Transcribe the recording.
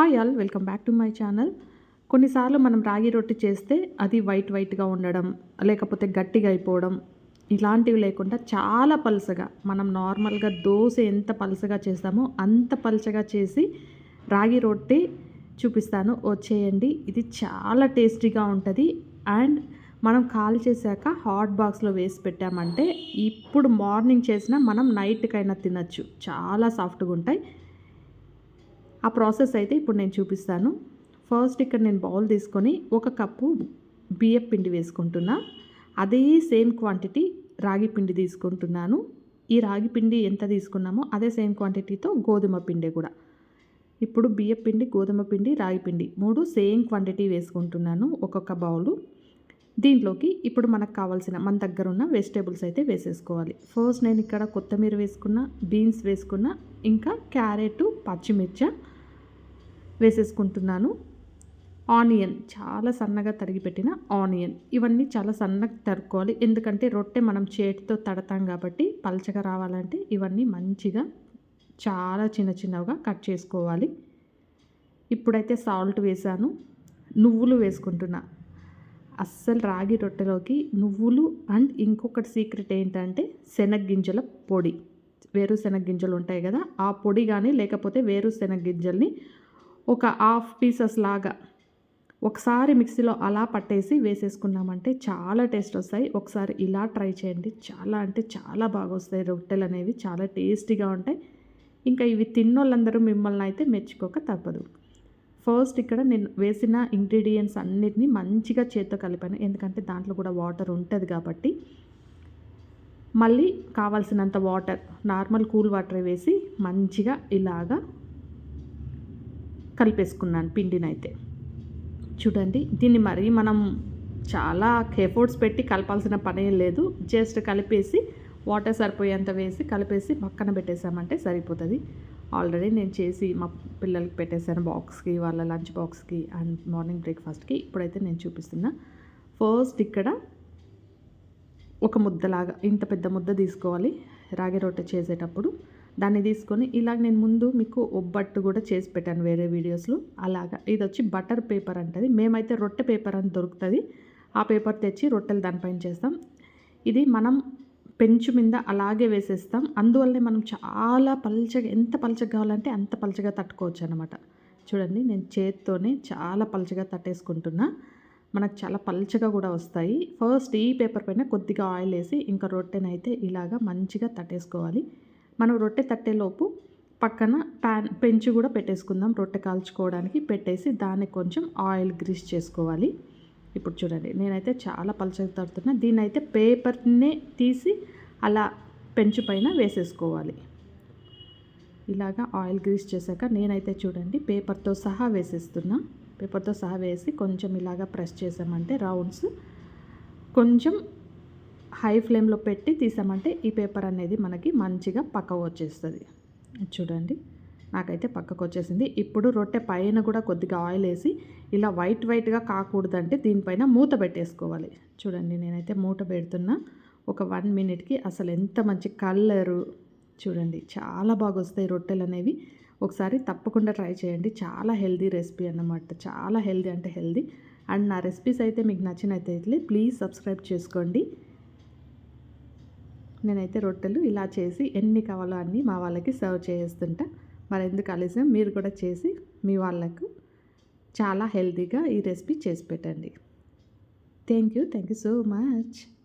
Hi all welcome back to my channel. కొన్నిసార్లు మనం రాగి రొట్టె చేస్తే అది వైట్ వైట్గా ఉండడం లేకపోతే గట్టిగా అయిపోవడం ఇలాంటివి లేకుండా చాలా పలుసగా మనం నార్మల్గా దోశ ఎంత పలుసగా చేస్తామో అంత పలుచగా చేసి రాగి రొట్టె చూపిస్తాను. వచ్చేయండి ఇది చాలా టేస్టీగా ఉంటుంది. అండ్ మనం కాల్ చేశాక హాట్ బాక్స్లో వేసి పెట్టామంటే ఇప్పుడు మార్నింగ్ చేసినా మనం నైట్కైనా తినచ్చు. చాలా సాఫ్ట్గా ఉంటాయి. ఆ ప్రాసెస్ అయితే ఇప్పుడు నేను చూపిస్తాను. ఫస్ట్ ఇక్కడ నేను బౌల్ తీసుకొని ఒక కప్పు బియ్యం పిండి వేసుకుంటున్నా. అదే సేమ్ క్వాంటిటీ రాగి పిండి తీసుకుంటున్నాను. ఈ రాగి పిండి ఎంత తీసుకున్నామో అదే సేమ్ క్వాంటిటీతో గోధుమ పిండి కూడా. ఇప్పుడు బియ్యం పిండి గోధుమ పిండి రాగి పిండి మూడు సేమ్ క్వాంటిటీ వేసుకుంటున్నాను ఒక్కొక్క బౌలు. దీంట్లోకి ఇప్పుడు మనకు కావాల్సిన మన దగ్గర ఉన్న వెజిటేబుల్స్ అయితే వేసేసుకోవాలి. ఫస్ట్ నేను ఇక్కడ కొత్తిమీర వేసుకున్న బీన్స్ వేసుకున్న ఇంకా క్యారెట్ పచ్చిమిర్చి వేసేసుకుంటున్నాను. ఆనియన్ చాలా సన్నగా తరిగి పెట్టిన ఆనియన్. ఇవన్నీ చాలా సన్నగా తరుక్కోవాలి. ఎందుకంటే రొట్టె మనం చేతితో తడతాం కాబట్టి పలచగా రావాలంటే ఇవన్నీ మంచిగా చాలా చిన్న చిన్నగా కట్ చేసుకోవాలి. ఇప్పుడైతే సాల్ట్ వేసాను. నువ్వులు వేసుకుంటున్నా. అస్సలు రాగి రొట్టెలోకి నువ్వులు అండ్ ఇంకొకటి సీక్రెట్ ఏంటంటే శనగ్గింజల పొడి. వేరుశెనగ గింజలు ఉంటాయి కదా ఆ పొడి కానీ లేకపోతే వేరుశెనగ గింజల్ని ఒక హాఫ్ పీసెస్ లాగా ఒకసారి మిక్సీలో అలా పట్టేసి వేసేసుకున్నామంటే చాలా టేస్ట్ వస్తాయి. ఒకసారి ఇలా ట్రై చేయండి. చాలా అంటే చాలా బాగా వస్తాయి. రొట్టెలు అనేవి చాలా టేస్టీగా ఉంటాయి. ఇంకా ఇవి తిన్నోళ్ళందరూ మిమ్మల్ని అయితే మెచ్చుకోక తప్పదు. ఫస్ట్ ఇక్కడ నేను వేసిన ఇంగ్రీడియంట్స్ అన్నిటినీ మంచిగా చేత్తో కలిపాను. ఎందుకంటే దాంట్లో కూడా వాటర్ ఉంటుంది కాబట్టి. మళ్ళీ కావాల్సినంత వాటర్ నార్మల్ కూల్ వాటర్ వేసి మంచిగా ఇలాగా కలిపేసుకున్నాను పిండినైతే. చూడండి దీన్ని మరి మనం చాలా కేఫోర్డ్స్ పెట్టి కలపాల్సిన పని లేదు. జస్ట్ కలిపేసి వాటర్ సరిపోయేంత వేసి కలిపేసి పక్కన పెట్టేసామంటే సరిపోతుంది. ఆల్రెడీ నేను చేసి మా పిల్లలకి పెట్టేశాను బాక్స్కి వాళ్ళ లంచ్ బాక్స్కి అండ్ మార్నింగ్ బ్రేక్ఫాస్ట్కి. ఇప్పుడైతే నేను చూపిస్తున్నా ఫస్ట్ ఇక్కడ ఒక ముద్దలాగా ఇంత పెద్ద ముద్ద తీసుకోవాలి. రాగి రొట్టె చేసేటప్పుడు దాన్ని తీసుకొని ఇలాగ నేను ముందు మీకు ఒబ్బట్టు కూడా చేసి పెట్టాను వేరే వీడియోస్లో. అలాగా. ఇది వచ్చి బటర్ పేపర్ అంటది. మేమైతే రొట్టె పేపర్ అని దొరుకుతుంది. ఆ పేపర్ తెచ్చి రొట్టెలు దానిపైన చేస్తాం. ఇది మనం పెంచు మీద అలాగే వేసేస్తాం. అందువల్లనే మనం చాలా పల్చగా ఎంత పల్చగా కావాలంటే అంత పల్చగా తట్టుకోవచ్చు అనమాట చూడండి నేను చేత్తోనే చాలా పల్చగా తట్టేసుకుంటున్నా. మనకు చాలా పల్చగా కూడా వస్తాయి. ఫస్ట్ ఈ పేపర్ పైన కొద్దిగా ఆయిల్ వేసి ఇంకా రొట్టెనైతే ఇలాగా మంచిగా తట్టేసుకోవాలి. మనం రొట్టె తట్టేలోపు పక్కన ప్యాన్ పెంచి కూడా పెట్టేసుకుందాం. రొట్టె కాల్చుకోవడానికి పెట్టేసి దాన్ని కొంచెం ఆయిల్ గ్రీస్ చేసుకోవాలి. ఇప్పుడు చూడండి నేనైతే చాలా పలచగా తడుతున్నా. దీన్ని అయితే పేపర్నే తీసి అలా పెంచు పైన వేసేసుకోవాలి. ఇలాగా ఆయిల్ గ్రీస్ చేశాక నేనైతే చూడండి పేపర్తో సహా వేసేస్తున్నా. పేపర్తో సహా వేసి కొంచెం ఇలాగా ప్రెస్ చేసామంటే రౌండ్స్ కొంచెం హై ఫ్లేమ్లో పెట్టి తీసామంటే ఈ పేపర్ అనేది మనకి మంచిగా పక్కకు వచ్చేస్తుంది. చూడండి నాకైతే పక్కకు వచ్చేసింది. ఇప్పుడు రొట్టె పైన కూడా కొద్దిగా ఆయిల్ వేసి ఇలా వైట్ వైట్గా కాకూడదంటే దీనిపైన మూత పెట్టేసుకోవాలి. చూడండి నేనైతే మూత పెడుతున్నా. ఒక వన్ మినిట్కి అసలు ఎంత మంచి కలరు. చూడండి చాలా బాగా వస్తాయి రొట్టెలు అనేవి. ఒకసారి తప్పకుండా ట్రై చేయండి. చాలా హెల్దీ రెసిపీ అన్నమాట. చాలా హెల్దీ అంటే హెల్దీ. అండ్ నా రెసిపీస్ అయితే మీకు నచ్చినట్టయితే ప్లీజ్ సబ్స్క్రైబ్ చేసుకోండి. నేనైతే రొట్టెలు ఇలా చేసి ఎన్ని కావాలో అన్నీ మా వాళ్ళకి సర్వ్ చేస్తుంటా. మరి ఎందుకు ఆలస్యం? మీరు కూడా చేసి మీ వాళ్ళకు చాలా హెల్తీగా ఈ రెసిపీ చేసి పెట్టండి. Thank you. Thank you so much.